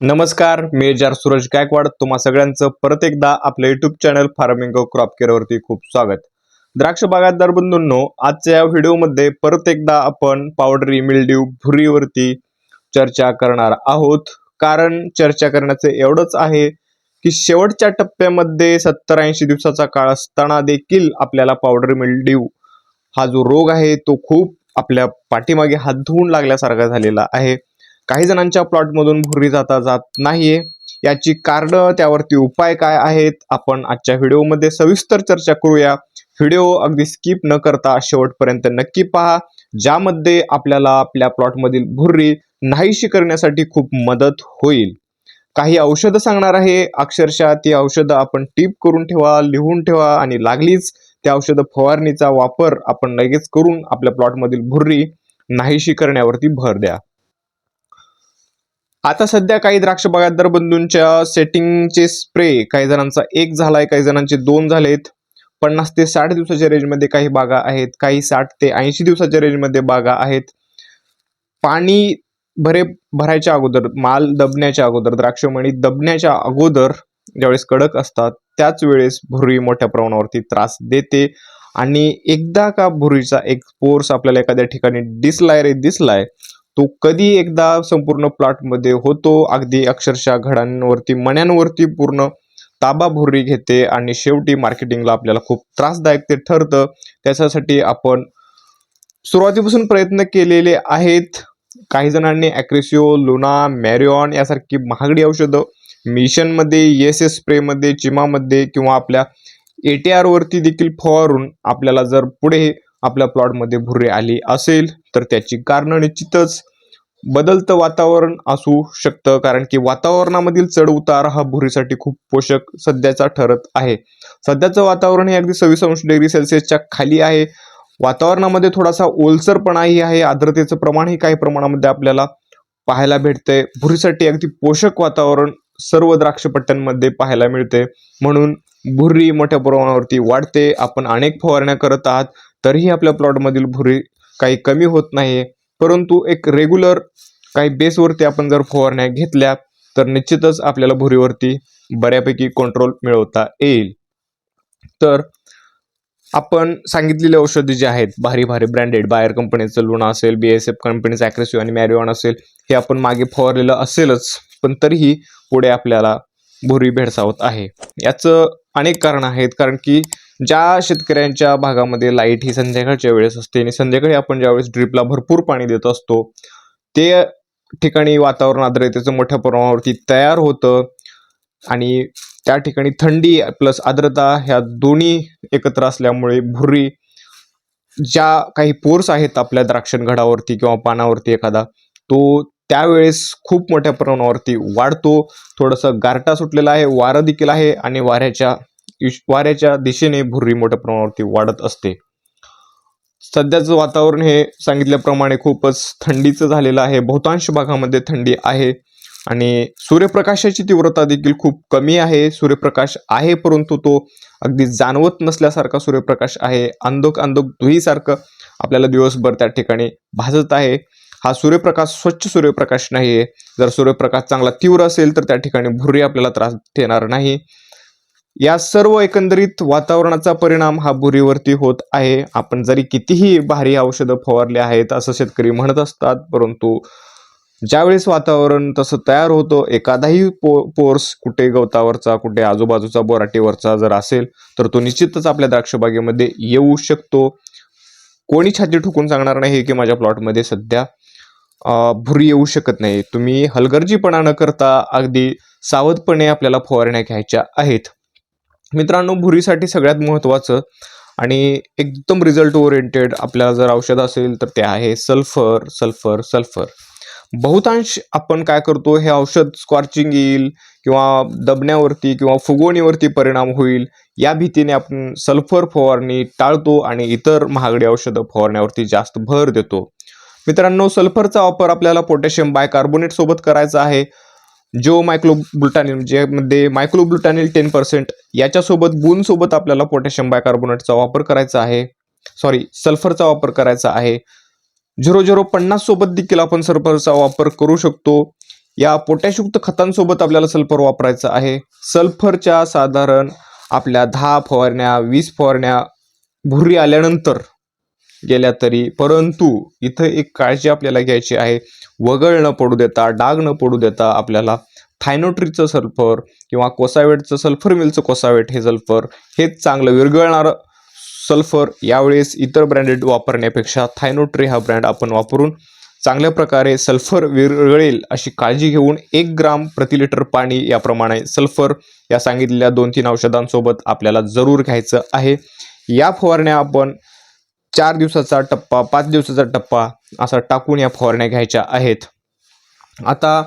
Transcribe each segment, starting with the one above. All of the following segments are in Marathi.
नमस्कार मी जार सूरज गायकवाड. तुम्हा सगळ्यांचं परत एकदा आपल्या YouTube channel farming crop care वरती खूप स्वागत. द्राक्ष बागायतदार बंधूंनो आजच्या या व्हिडिओमध्ये परत एकदा आपण पावडरी मिल्ड्यू भुरीवरती चर्चा करणार आहोत. कारण चर्चा करण्याचं एवढंच आहे की शेवटच्या टप्प्यामध्ये सत्तर ऐंशी दिवसाचा काळ असताना देखील आपल्याला पावडर मिल्ड्यू हा जो रोग आहे तो खूप आपल्या पाठीमागे हात धुवून लागल्यासारखा झालेला आहे. काही जणांच्या प्लॉटमधून भुरी जाता जात नाहीये. याची कारण त्यावरती उपाय काय आहेत आपण आजच्या व्हिडिओमध्ये सविस्तर चर्चा करूया. व्हिडिओ अगदी स्किप न करता शेवटपर्यंत नक्की पहा ज्यामध्ये आपल्याला आपल्या प्लॉटमधील भुर्री नाहीशी करण्यासाठी खूप मदत होईल. काही औषधं सांगणार आहे. अक्षरशः ती औषधं आपण टीप करून ठेवा लिहून ठेवा आणि लागलीच. त्या औषधं फवारणीचा वापर आपण लगेच करून आपल्या प्लॉटमधील भुर्री नाहीशी करण्यावरती भर द्या. आता सध्या काही द्राक्ष बागायतदार बंधूंच्या सेटिंगचे स्प्रे काही जणांचा एक झालाय काही जणांचे दोन झालेत. पन्नास ते साठ दिवसाच्या रेंजमध्ये काही बागा आहेत काही साठ ते ऐंशी दिवसाच्या रेंजमध्ये बागा आहेत. पाणी भरे भरायच्या अगोदर माल दबण्याच्या अगोदर द्राक्षमणी दबण्याच्या अगोदर ज्यावेळेस कडक असतात त्याच वेळेस भुरी मोठ्या प्रमाणावरती त्रास देते. आणि एकदा का भुरीचा एक पोर्स आपल्याला एखाद्या ठिकाणी दिसलाय रे दिसलाय तो कधी एकदा संपूर्ण प्लॉटमध्ये होतो. अगदी अक्षरशः घडांवरती मण्यांवरती पूर्ण ताबा भुरी घेते आणि शेवटी मार्केटिंगला आपल्याला खूप त्रासदायक ते ठरतं. त्याच्यासाठी आपण सुरुवातीपासून प्रयत्न केलेले आहेत. काही जणांनी ॲक्रेसिओ लुना मॅरिऑन यासारखी महागडी औषधं मिशनमध्ये एस एस स्प्रेमध्ये चिमामध्ये किंवा आपल्या ए टी आरवरती देखील फवारून आपल्याला जर पुढे आपल्या प्लॉटमध्ये भुर्री आली असेल तर त्याची कारणं निश्चितच बदलतं वातावरण असू शकतं कारण की वातावरणामधील चढ उतार हा भुरीसाठी खूप पोषक सध्याचा ठरत आहे. सध्याचं वातावरण हे अगदी सव्वीस अंश डिग्री सेल्सिअसच्या खाली आहे. वातावरणामध्ये थोडासा ओलसरपणाही आहे आर्द्रतेचं प्रमाणही काही प्रमाणामध्ये आपल्याला पाहायला भेटते भुरीसाठी अगदी पोषक वातावरण सर्व द्राक्षपट्ट्यांमध्ये पाहायला मिळते म्हणून भुरी मोठ्या प्रमाणावरती वाढते. आपण अनेक फवारण्या करत आहात तरीही आपल्या प्लॉटमधील भुरी काही कमी होत नाही परंतु एक रेग्युलर काही बेसवरती आपण जर फवारण्या घेतल्या तर निश्चितच आपल्याला भुरीवरती बऱ्यापैकी कंट्रोल मिळवता येईल. तर आपण सांगितलेली औषधे जी आहेत भारी भारी ब्रँडेड बायर कंपनीचं लुना असेल बी एस एफ कंपनीचं ॲक्रेसिव्ह आणि मॅरिओन असेल हे आपण मागे फवारलेलं असेलच पण तरीही पुढे आपल्याला भुरी भेडसावत आहे. याचं अनेक कारण आहेत कारण की ज्या शेतकऱ्यांच्या भागामध्ये लाइट ही संध्याकाळच्या वेळेस असते आणि संध्याकाळी आपण ज्यावेळेस ड्रिपला भरपूर पाणी देत असतो ते ठिकाणी वातावरण आर्द्रतेचं मोठ्या प्रमाणावरती तयार होतं आणि त्या ठिकाणी थंडी प्लस आर्द्रता ह्या दोन्ही एकत्र असल्यामुळे भुरी ज्या काही पोर्स आहेत आपल्या द्राक्षणघडावरती किंवा पानावरती एखादा तो त्यावेळेस खूप मोठ्या प्रमाणावरती वाढतो. थोडंसं गारटा सुटलेला आहे वारं देखील आहे आणि वाऱ्याच्या वाऱ्याच्या दिशेने भुर्री मोठ्या प्रमाणावरती वाढत असते. सध्याचं वातावरण हे सांगितल्याप्रमाणे खूपच थंडीचं झालेलं आहे. बहुतांश भागामध्ये थंडी आहे आणि सूर्यप्रकाशाची तीव्रता देखील खूप कमी आहे. सूर्यप्रकाश आहे परंतु तो अगदी जाणवत नसल्यासारखा सूर्यप्रकाश आहे. अंधोक अंधोक धुईसारखं आपल्याला दिवसभर त्या ठिकाणी भाजत आहे. हा सूर्यप्रकाश स्वच्छ सूर्यप्रकाश नाही आहे जर सूर्यप्रकाश चांगला तीव्र असेल तर त्या ठिकाणी भुर्री आपल्याला त्रास देणार नाही. या सर्व एकंदरीत वातावरणाचा परिणाम हा भुरीवरती होत आहे. आपण जरी कितीही भारी औषधं फवारले आहेत असं शेतकरी म्हणत असतात परंतु ज्यावेळेस वातावरण तसं तयार होतं एखादाही पो पोर्स कुठे गवतावरचा कुठे आजूबाजूचा बोराटीवरचा जर असेल तर तो निश्चितच आपल्या द्राक्षबागेमध्ये येऊ शकतो. कोणी छाती ठोकून सांगणार नाही की माझ्या प्लॉटमध्ये सध्या भुरी येऊ शकत नाही. तुम्ही हलगर्जीपणा न करता अगदी सावधपणे आपल्याला फवारण्या घ्यायच्या आहेत. मित्रांनो भुरीसाठी सगळ्यात महत्त्वाचं आणि एकदम रिझल्ट ओरिएंटेड आपल्याला जर औषध असेल तर ते आहे सल्फर सल्फर सल्फर बहुतांश आपण काय करतो हे औषध स्कॉर्चिंग येईल किंवा दबण्यावरती किंवा फुगवणीवरती परिणाम होईल या भीतीने आपण सल्फर फवारणी टाळतो आणि इतर महागडी औषधं फवारण्यावरती जास्त भर देतो. मित्रांनो सल्फरचा वापर आपल्याला पोटॅशियम बायकार्बोनेट सोबत करायचा आहे. जो मायक्लोब्लुटानिल ज्यामध्ये मायक्लोब्लुटानिल टेन पर्सेंट याच्यासोबत गुणसोबत आपल्याला पोटॅशियम बायकार्बोनेटचा वापर करायचा आहे. सॉरी सल्फरचा वापर करायचा आहे. झिरो झिरो पन्नास सोबत देखील आपण सल्फरचा वापर करू शकतो. या पोटॅशयुक्त खतांसोबत आपल्याला सल्फर वापरायचं आहे. सल्फरच्या साधारण आपल्या दहा फवारण्या वीस फवारण्या भुरी आल्यानंतर गेल्या तरी. परंतु इथं एक काळजी आपल्याला घ्यायची आहे. वगळ न पडू देता डाग न पडू देता आपल्याला थायनोट्रीचं सल्फर किंवा कोसावेटचं सल्फर मिलचं कोसावेट हे सल्फर हेच चांगलं विरघळणारं सल्फर यावेळेस इतर ब्रँडेड वापरण्यापेक्षा थायनोट्री हा ब्रँड आपण वापरून चांगल्या प्रकारे सल्फर विरघळेल अशी काळजी घेऊन एक ग्राम प्रति लिटर पाणी याप्रमाणे सल्फर या सांगितलेल्या दोन तीन औषधांसोबत आपल्याला जरूर घ्यायचं आहे. या फवारण्या आपण चार दिवसाचा टप्पा पाच दिवसाचा टप्पा असा टाकून या फवारण्या घ्यायच्या आहेत. आता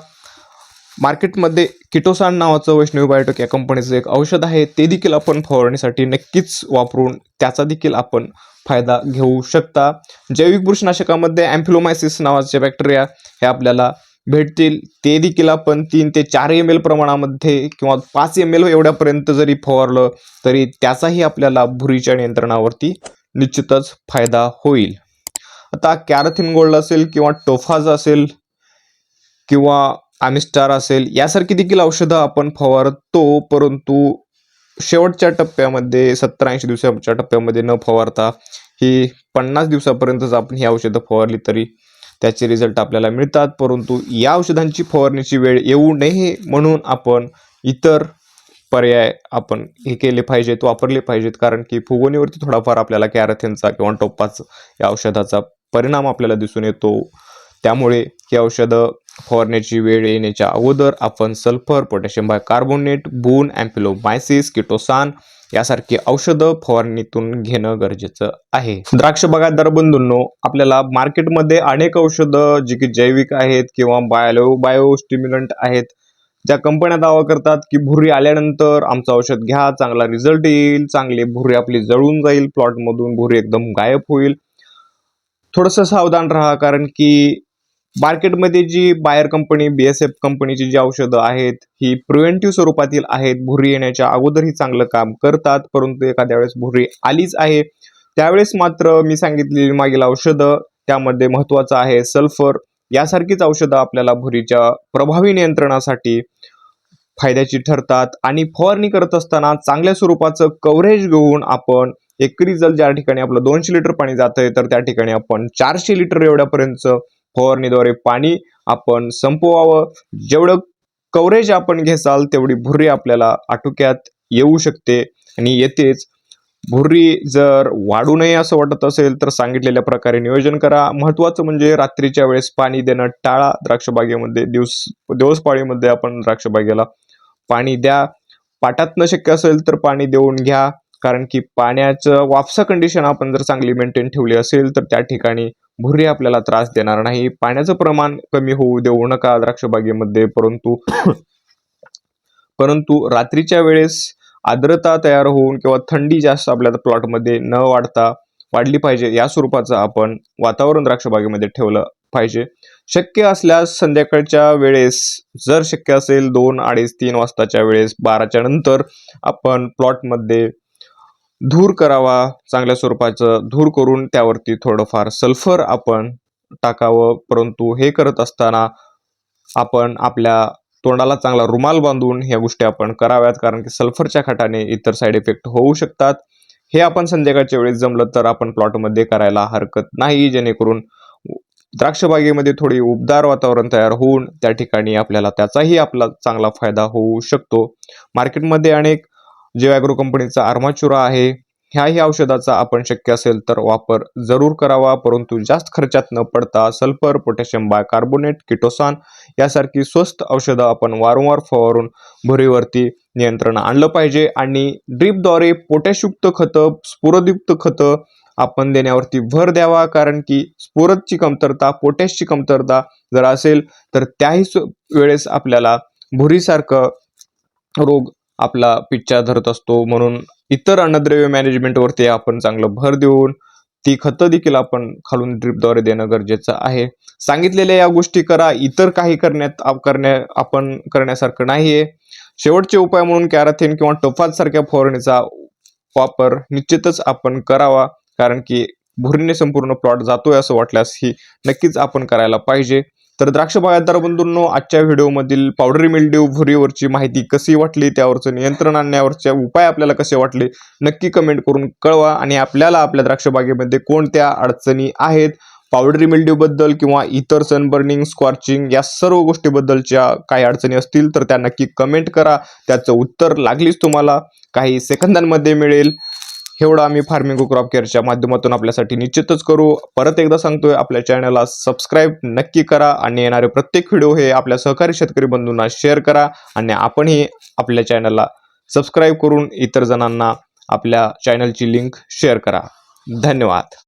मार्केटमध्ये किटोसान नावाचं वैष्णवी बायोटेक या कंपनीचं एक औषध आहे ते देखील आपण फवारणीसाठी नक्कीच वापरून त्याचा देखील आपण फायदा घेऊ शकता. जैविक बुरशीनाशकामध्ये अँफिलोमायसिस नावाचे बॅक्टेरिया हे आपल्याला भेटतील. ते देखील आपण तीन ते चार एम एल प्रमाणामध्ये किंवा पाच एम एल एवढ्यापर्यंत जरी फवारलं तरी त्याचाही आपल्याला भुरीच्या नियंत्रणावरती निश्चितच फायदा होईल. आता कॅरथिन गोल्ड असेल किंवा टोफाज असेल किंवा आमिस्टार असेल यासारखी देखील औषधं आपण फवारतो परंतु शेवटच्या टप्प्यामध्ये सत्तर ऐंशी दिवसाच्या टप्प्यामध्ये न फवारता ही पन्नास दिवसापर्यंतच आपण ही औषधं फवारली तरी त्याचे रिझल्ट आपल्याला मिळतात. परंतु या औषधांची फवारणीची वेळ येऊ नये म्हणून आपण इतर पर्याय आपण हे केले पाहिजेत वापरले पाहिजेत. कारण की फुगवणीवरती थोडाफार आपल्याला कॅरथिनचा किंवा टोपाच या औषधाचा परिणाम आपल्याला दिसून येतो. त्यामुळे ही औषधं फवारण्याची वेळ येण्याच्या अगोदर आपण सल्फर पोटॅशियम कार्बोनेट बून अँपिलोमायसिस किटोसान यासारखी औषधं फवारणीतून घेणं गरजेचं आहे. द्राक्ष बागायतदार बंधूंनो आपल्याला मार्केटमध्ये अनेक औषधं जी की जैविक आहेत किंवा बायो बायो स्टिम्युलंट आहेत ज्या कंपन्या दावा करतात की भुरी आल्यानंतर आमचं औषध घ्या चांगला रिझल्ट येईल चांगली भुरी आपली जळून जाईल प्लॉटमधून भुरी एकदम गायब होईल. थोडंसं सावधान राहा कारण की मार्केटमध्ये जी Bayer company B S F कंपनीची जी औषधं आहेत ही प्रिव्हेंटिव्ह स्वरूपातील आहेत. भुरी येण्याच्या अगोदरही चांगलं काम करतात परंतु एखाद्या वेळेस भुरी आलीच आहे. त्यावेळेस मात्र मी सांगितलेली मागील औषधं त्यामध्ये महत्त्वाचं आहे सल्फर यासारखीच औषधं आपल्याला भुरीच्या प्रभावी नियंत्रणासाठी फायद्याची ठरतात. आणि फवारणी करत असताना चांगल्या स्वरूपाचं कव्हरेज घेऊन आपण एकरी जल ज्या ठिकाणी आपलं दोनशे लिटर पाणी जात आहे तर त्या ठिकाणी आपण चारशे लिटर एवढ्यापर्यंत फवारणीद्वारे पाणी आपण संपवावं. जेवढं कव्हरेज आपण घेसाल तेवढी भुरी आपल्याला आटोक्यात येऊ शकते. आणि येतेच भुर्री जर वाढू नये असं वाटत असेल तर सांगितलेल्या प्रकारे नियोजन करा. महत्त्वाचं म्हणजे रात्रीच्या वेळेस पाणी देणं टाळा. द्राक्षबागेमध्ये दिवस दिवसपाळीमध्ये आपण द्राक्षबागेला पाणी द्या. पाटातनं शक्य असेल तर पाणी देऊन घ्या. कारण की पाण्याचं वापसा कंडिशन आपण जर चांगली मेंटेन ठेवली असेल तर त्या ठिकाणी भुर्री आपल्याला त्रास देणार नाही. पाण्याचं प्रमाण कमी होऊ देऊ नका द्राक्षबागेमध्ये. परंतु परंतु रात्रीच्या वेळेस आर्द्रता तयार होऊन किंवा थंडी जास्त आपल्या प्लॉटमध्ये न वाढता वाढली पाहिजे या स्वरूपाचं आपण वातावरण द्राक्षबागेमध्ये ठेवलं पाहिजे. शक्य असल्यास संध्याकाळच्या वेळेस जर शक्य असेल दोन अडीच तीन वाजताच्या वेळेस बाराच्या नंतर आपण प्लॉटमध्ये धूर करावा चांगल्या स्वरूपाचं धूर करून त्यावरती थोडंफार सल्फर आपण टाकावं. परंतु हे करत असताना आपण आपल्या तोंडाला चांगला रुमाल बांधून ह्या गोष्टी आपण कराव्यात कारण की सल्फरच्या खाटाने इतर साईड इफेक्ट होऊ शकतात. हे आपण संध्याकाळच्या वेळेस जमलं तर आपण प्लॉटमध्ये करायला हरकत नाही जेणेकरून द्राक्षबागेमध्ये थोडी उबदार वातावरण तयार होऊन त्या ठिकाणी आपल्याला त्याचाही आपला चांगला फायदा होऊ शकतो. मार्केटमध्ये अनेक जे ॲग्रो कंपनीचा आर्माचुरा आहे ह्याही औषधाचा आपण शक्य असेल तर वापर जरूर करावा परंतु जास्त खर्चात न पडता सल्फर पोटॅशियम बायकार्बोनेट किटोसान यासारखी स्वस्त औषधं आपण वारंवार फवारून भुरीवरती नियंत्रण आणलं पाहिजे आणि ड्रीपद्वारे पोटॅशयुक्त खतं स्फुरदयुक्त खतं आपण देण्यावरती भर द्यावा कारण की स्फुरदची कमतरता पोटॅशची कमतरता जर असेल तर त्याही वेळेस आपल्याला भुरीसारखं रोग आपला पिच्चा धरत असतो. म्हणून इतर अन्नद्रव्य मॅनेजमेंटवरती आपण चांगलं भर देऊन ती खतं देखील आपण खालून ड्रिपद्वारे देणं गरजेचं आहे. सांगितलेल्या या गोष्टी करा इतर काही करण्यात करण्या आपण करण्यासारखं नाहीये. शेवटचे उपाय म्हणून कॅराथिन किंवा टोफाज सारख्या फवारणीचा वापर निश्चितच आपण करावा कारण की भुरीने संपूर्ण प्लॉट जातोय असं वाटल्यास ही नक्कीच आपण करायला पाहिजे. तर द्राक्ष बागायतदार बंधूंनो आजच्या व्हिडिओमधील पावडरी मिल्ड्यू भुरीवरची माहिती कशी वाटली त्यावरचं नियंत्रण आणण्यावरचे उपाय आपल्याला कसे वाटले नक्की कमेंट करून कळवा आणि आपल्याला आपल्या द्राक्ष बागेमध्ये कोणत्या अडचणी आहेत पावडरी मिल्ड्यू बद्दल किंवा इतर सनबर्निंग स्कॉर्चिंग या सर्व गोष्टीबद्दलच्या काही अडचणी असतील तर त्या नक्की कमेंट करा. त्याचं उत्तर लागलीच तुम्हाला. काही सेकंदांमध्ये मिळेल. एवढं आम्ही फार्मिंग क्रॉप केअरच्या माध्यमातून आपल्यासाठी निश्चितच करू. परत एकदा सांगतोय आपल्या चॅनलला सबस्क्राईब नक्की करा आणि येणारे प्रत्येक व्हिडिओ हे आपल्या सहकारी शेतकरी बंधूंना शेअर करा आणि आपणही आपल्या चॅनलला सबस्क्राईब करून इतर जणांना आपल्या चॅनलची लिंक शेअर करा. धन्यवाद.